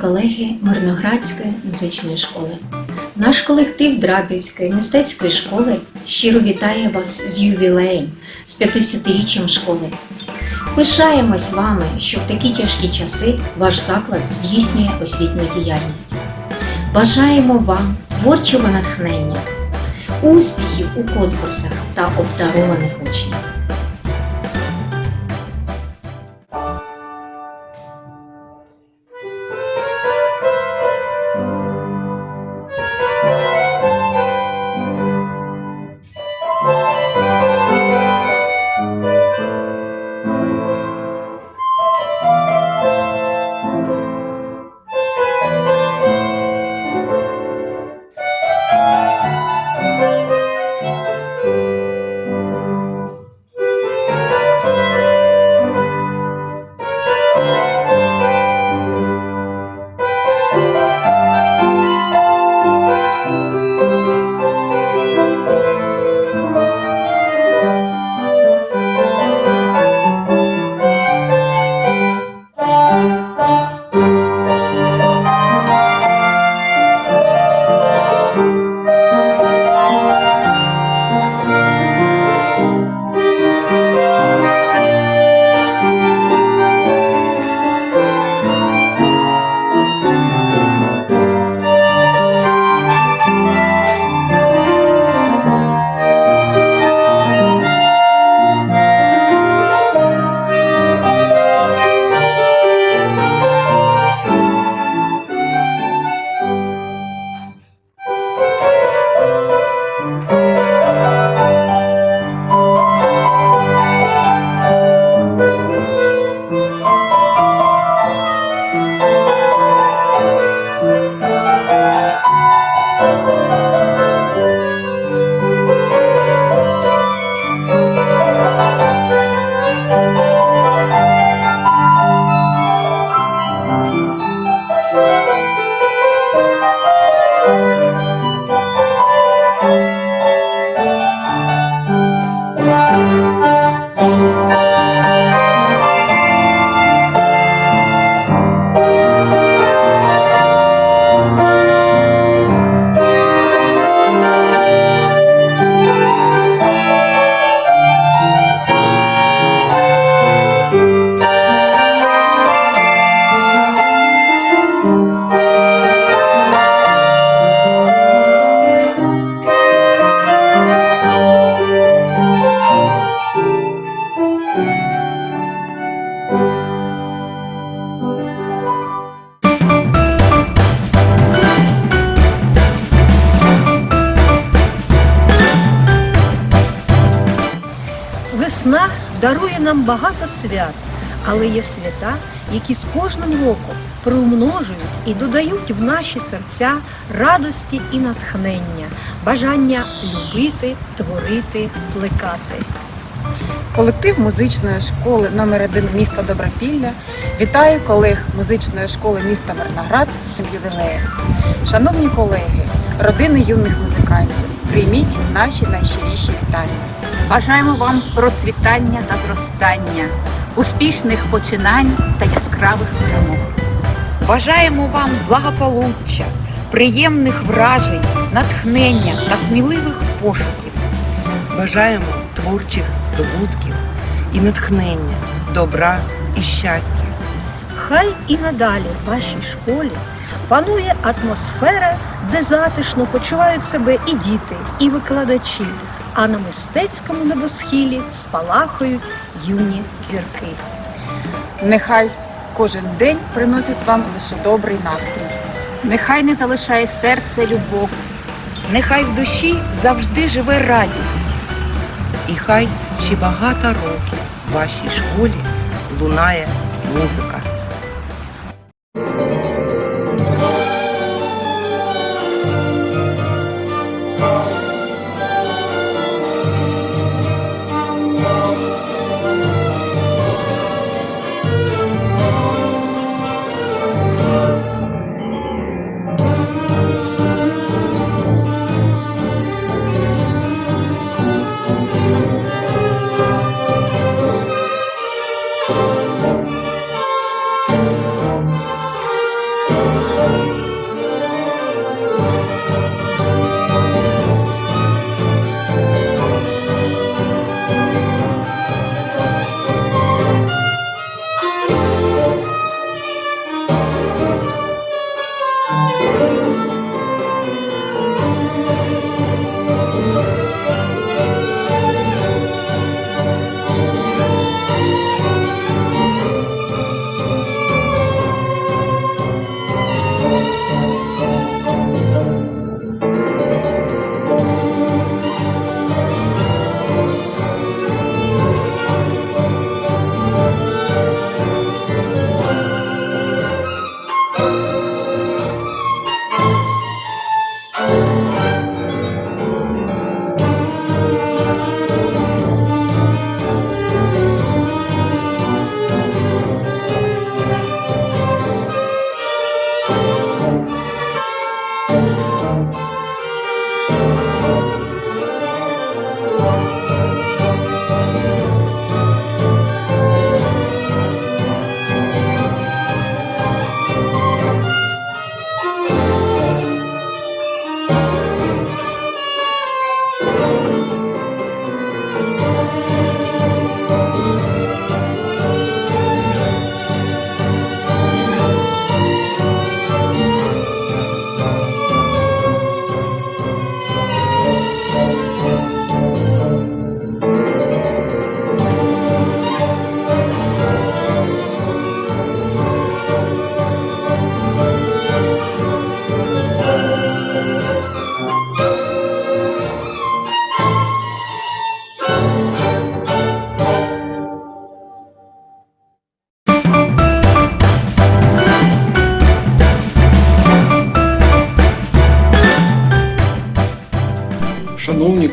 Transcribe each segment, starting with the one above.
Колеги Мирноградської музичної школи, наш колектив Драбівської мистецької школи щиро вітає вас з ювілеєм, з 50-річчям школи. Пишаємось вами, що в такі тяжкі часи ваш заклад здійснює освітню діяльність. Бажаємо вам творчого натхнення, успіхів у конкурсах та обдарованих учнів. Є свята, які з кожним роком приумножують і додають в наші серця радості і натхнення, бажання любити, творити, плекати. Колектив музичної школи номер 1 міста Добропілля вітає колег музичної школи міста Мирноград з ювілеєм. Шановні колеги, родини юних музикантів, прийміть наші найщиріші вітання. Бажаємо вам процвітання та зростання, успішних починань та яскравих перемог. Бажаємо вам благополуччя, приємних вражень, натхнення та сміливих пошуків. Бажаємо творчих здобутків і натхнення, добра і щастя. Хай і надалі в вашій школі панує атмосфера, де затишно почувають себе і діти, і викладачі, а на мистецькому небосхилі спалахують юні зірки. Нехай кожен день приносить вам лише добрий настрій. Нехай не залишає серце любов, Нехай в душі завжди живе радість. І хай ще багато років в вашій школі лунає музика.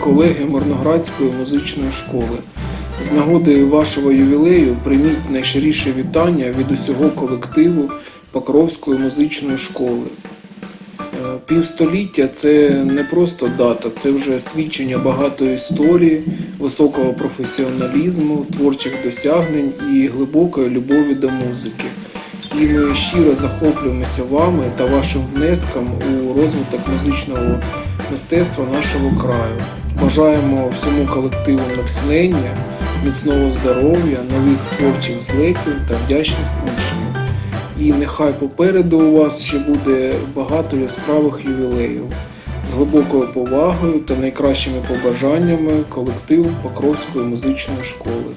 Колеги Мирноградської музичної школи, з нагоди вашого ювілею прийміть найщиріше вітання від усього колективу Покровської музичної школи. Е, Півстоліття це не просто дата, це вже свідчення багатої історії, високого професіоналізму, творчих досягнень і глибокої любові до музики. І ми щиро захоплюємося вами та вашим внеском у розвиток музичного мистецтва нашого краю. Бажаємо всьому колективу натхнення, міцного здоров'я, нових творчих злетів та вдячних учнів. І нехай попереду у вас ще буде багато яскравих ювілеїв. З глибокою повагою та найкращими побажаннями колектив Покровської музичної школи.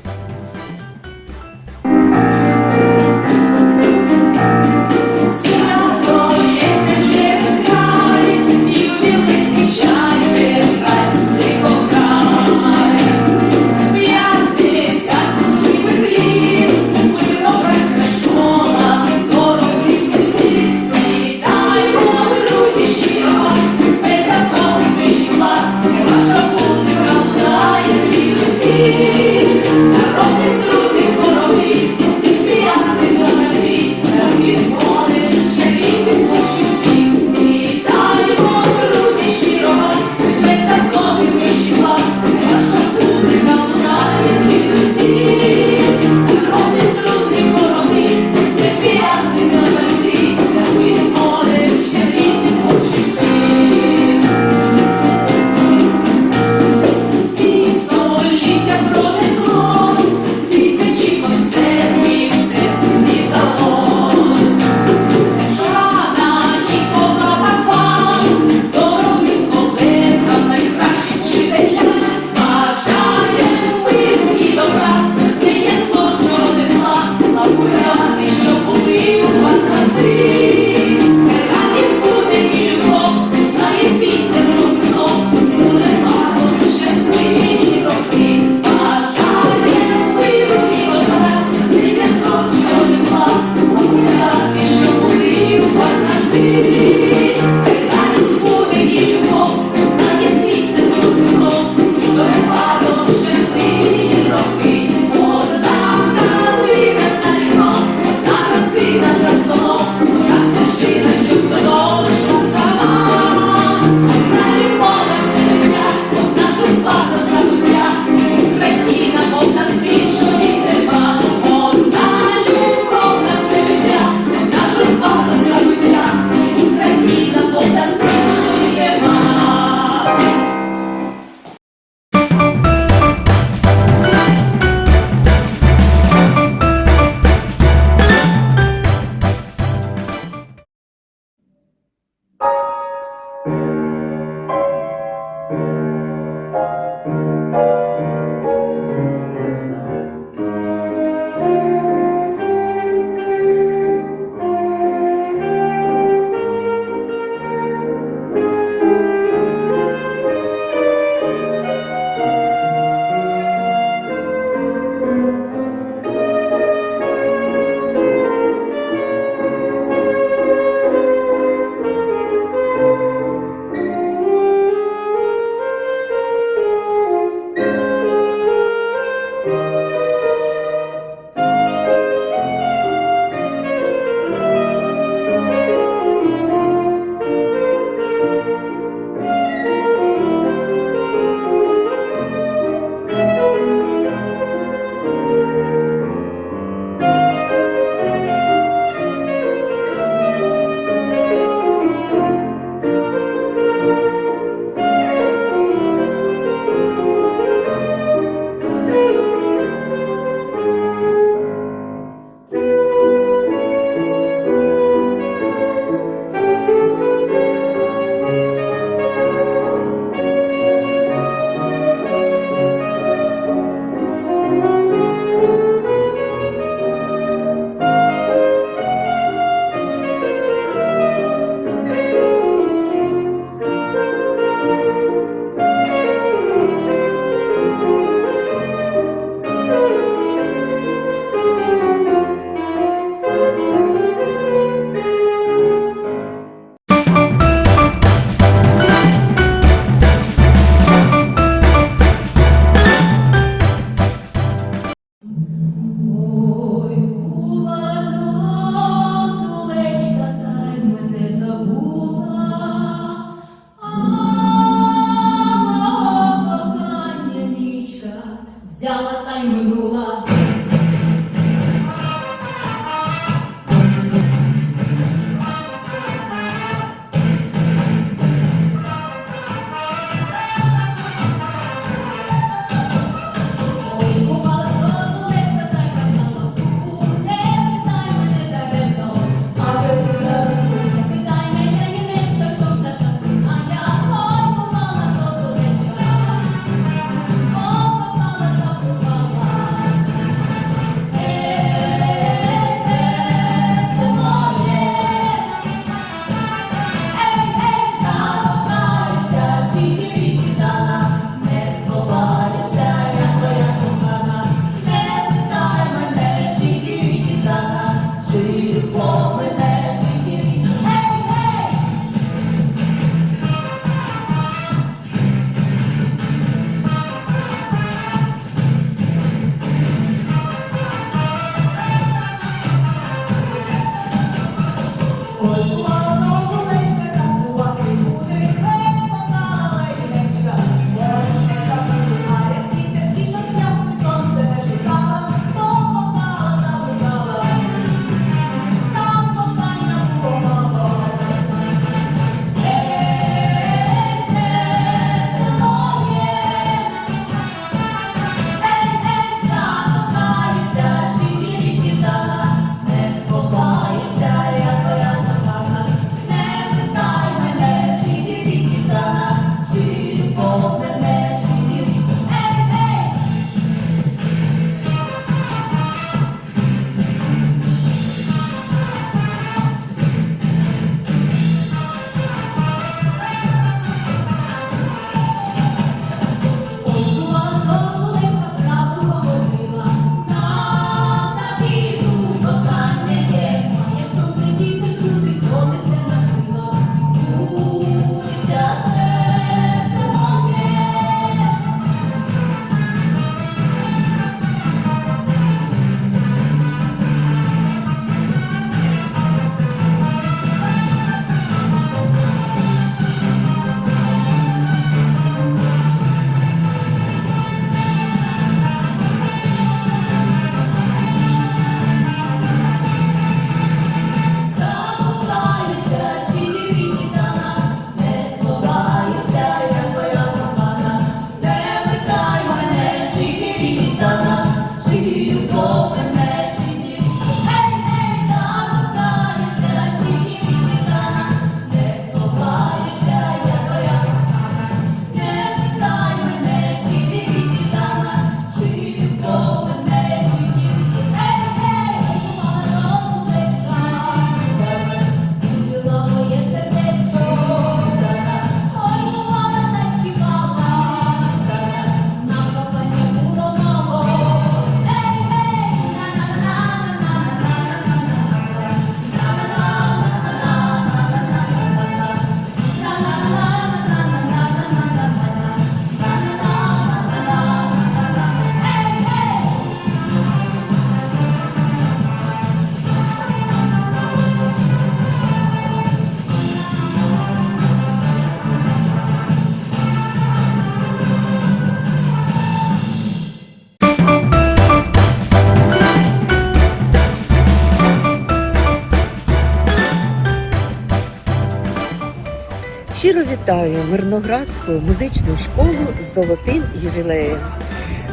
Вітаю Мирноградську музичну школу з золотим ювілеєм.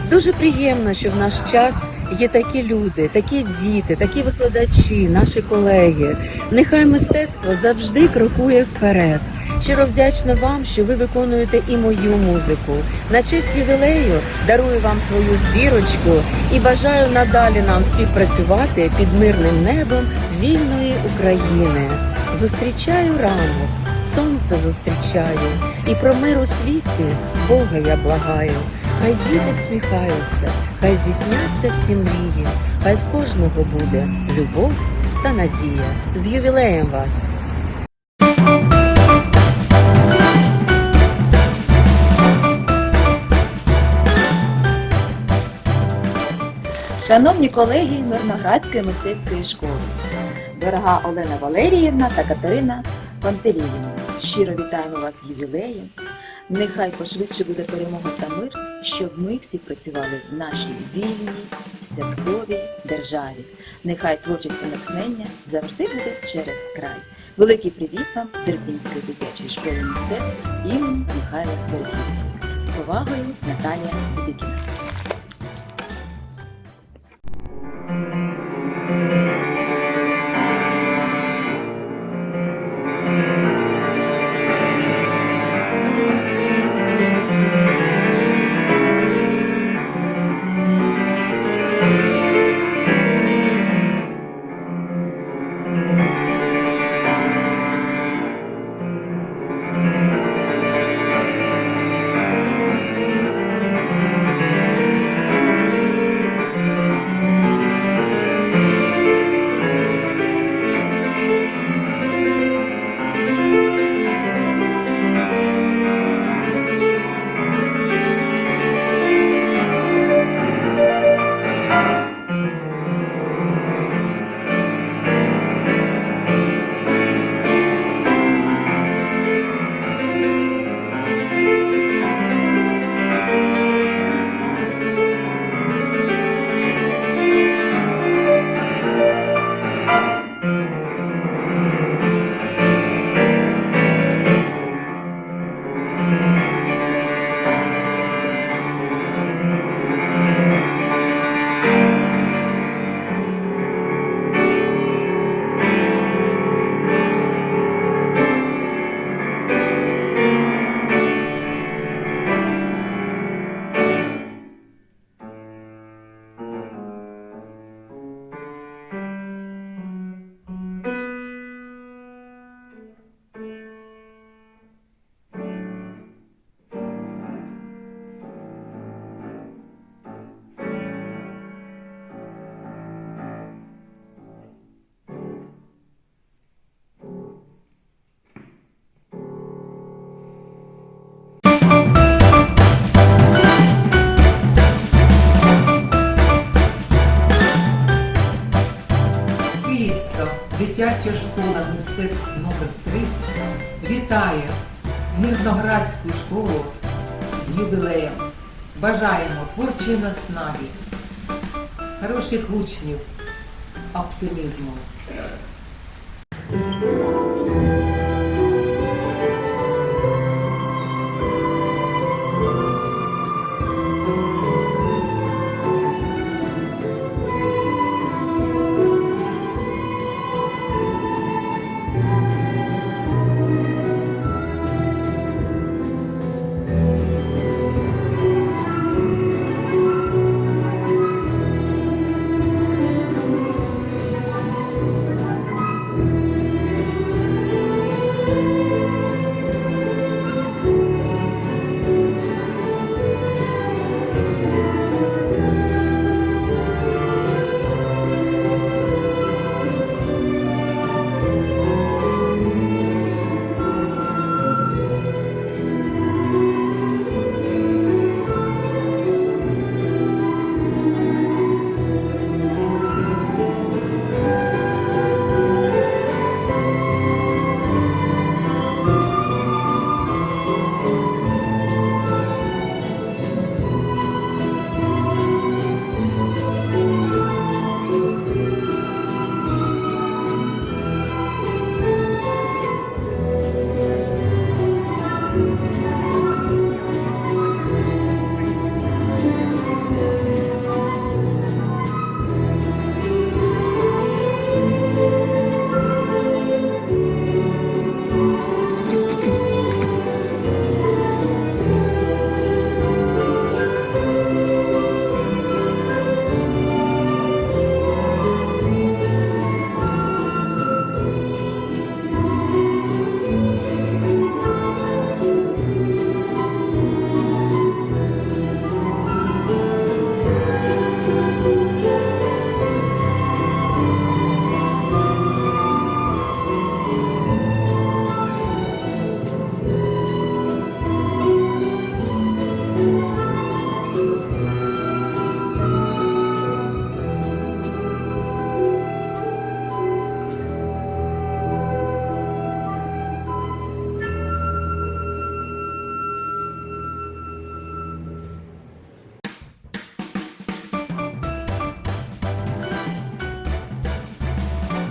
Дуже приємно, що в наш час є такі люди, такі діти, такі викладачі, наші колеги. Нехай мистецтво завжди крокує вперед. Щиро вдячна вам, що ви виконуєте і мою музику. На честь ювілею дарую вам свою збірочку і бажаю надалі нам співпрацювати під мирним небом вільної України. Зустрічаю ранок, сонце зустрічаю, і про мир у світі Бога я благаю. Хай діти всміхаються, хай здійсняться всі мрії, хай в кожного буде любов та надія. З ювілеєм вас! Шановні колеги Мирноградської мистецької школи, дорога Олена Валеріївна та Катерина Пантеліївна, щиро вітаємо вас з ювілеєм. Нехай пошвидше буде перемога та мир, щоб ми всі працювали в нашій вільній, святковій державі. Нехай творчість та натхнення завжди буде через край. Великий привіт вам з Ірпінської дитячої школи мистецтв імені Михайла Берегівського. З повагою Наталія Дикіна. Вітає Мирноградську школу з юбілеєм. Бажаємо творчої наснаги, хороших учнів, оптимізму.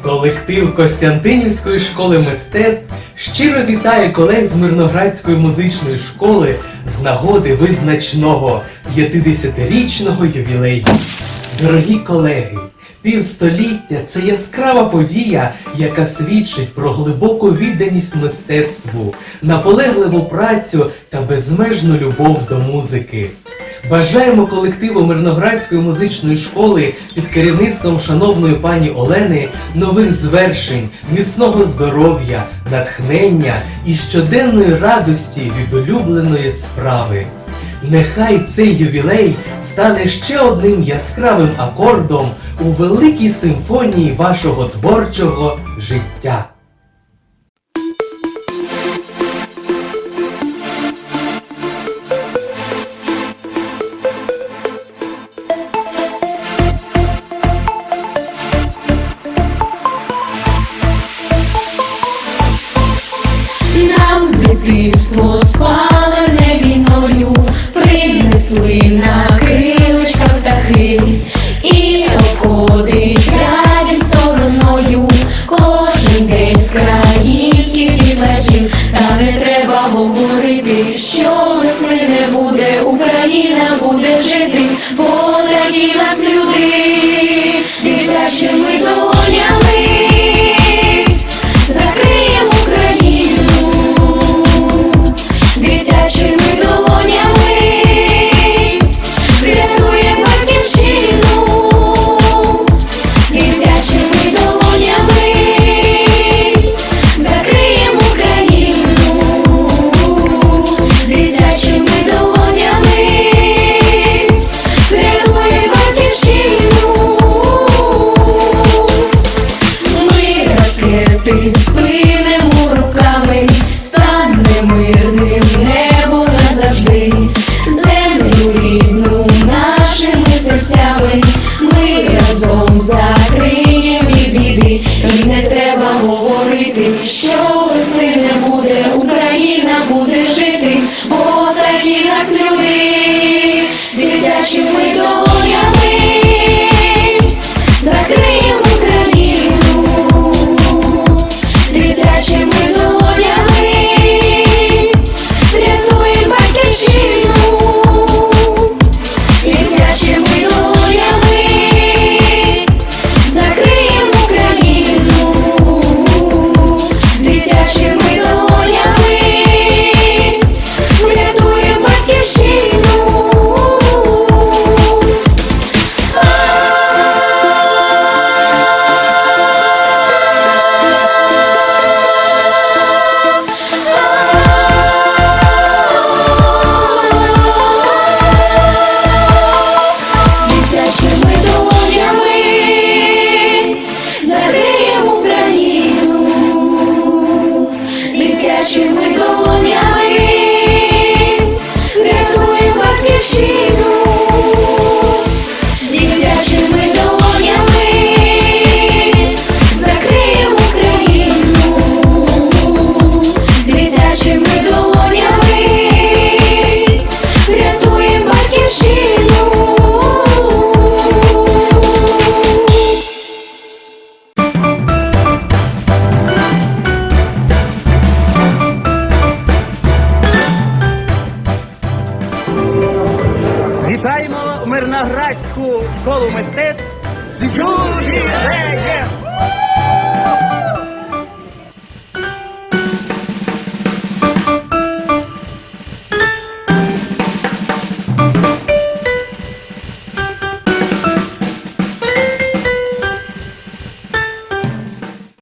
Колектив Костянтинівської школи мистецтв щиро вітає колег з Мирноградської музичної школи з нагоди визначного 50-річного ювілею. Дорогі колеги, півстоліття це яскрава подія, яка свідчить про глибоку відданість мистецтву, наполегливу працю та безмежну любов до музики. Бажаємо колективу Мирноградської музичної школи під керівництвом шановної пані Олени нових звершень, міцного здоров'я, натхнення і щоденної радості від улюбленої справи. Нехай цей ювілей стане ще одним яскравим акордом у великій симфонії вашого творчого життя.